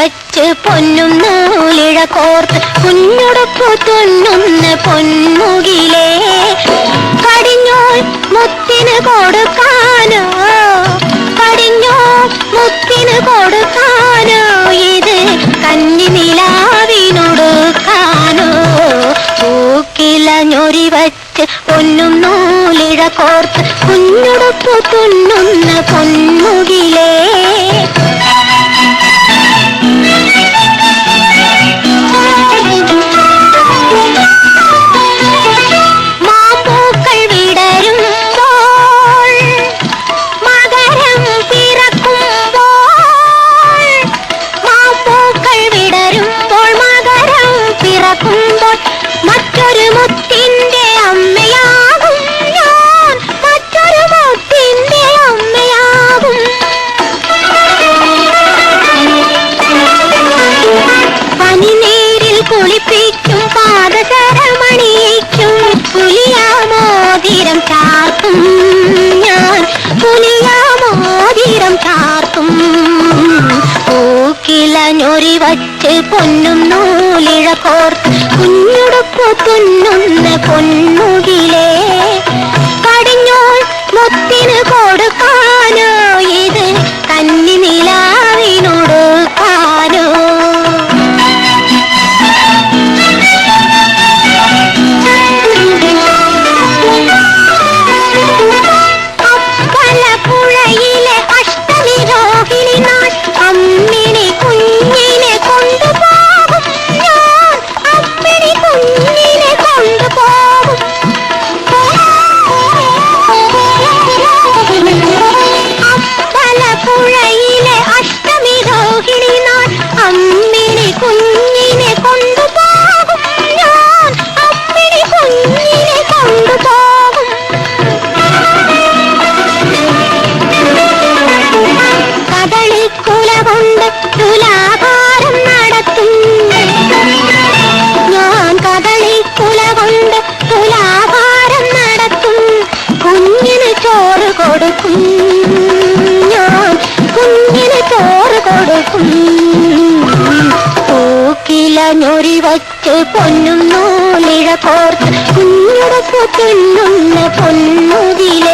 വച്ച് പൊന്നും നൂലിഴ കോർത്ത് കുഞ്ഞുടുപ്പു തുന്നുന്ന പൊന്മുകിലേ. കടിഞ്ഞോൾ മുത്തിന് കൊടുക്കാനോ? കടിഞ്ഞോൾ മുത്തിന് കൊടുക്കാനോ? ഇത് കന്നി നിലാവിനൊടുക്കാനോ പൂക്കില ഞൊരി വച്ച് പൊന്നും നൂലിഴ കോർത്ത് കുഞ്ഞുടുപ്പു തുന്നുന്ന പൊന്മുകിലേ. പുലിയാമോതിരം ചാർത്തും ഞാൻ. പുലിയാമോതിരം ചാർത്തും. പൂക്കില ഞൊരി വച്ച് പൊന്നും നൂലിഴ കോർത്ത്. കുഞ്ഞുടുപ്പ് തുന്നുന്ന പൊന്മുകിലേ തുലാഭാരം നടത്തും. ഞാൻ കദളിക്കുല കൊണ്ട് തുലാഭാരം നടത്തും. കുഞ്ഞിന് ചോറ് കൊടുക്കും. ഞാൻ കുഞ്ഞിന് ചോറ് കൊടുക്കും. പൂക്കില ഞൊരി വച്ച് പൊന്നും നൂലിഴ കോർത്ത് കുഞ്ഞുടപ്പ് തിന്നുന്ന പൊന്നുതിലേ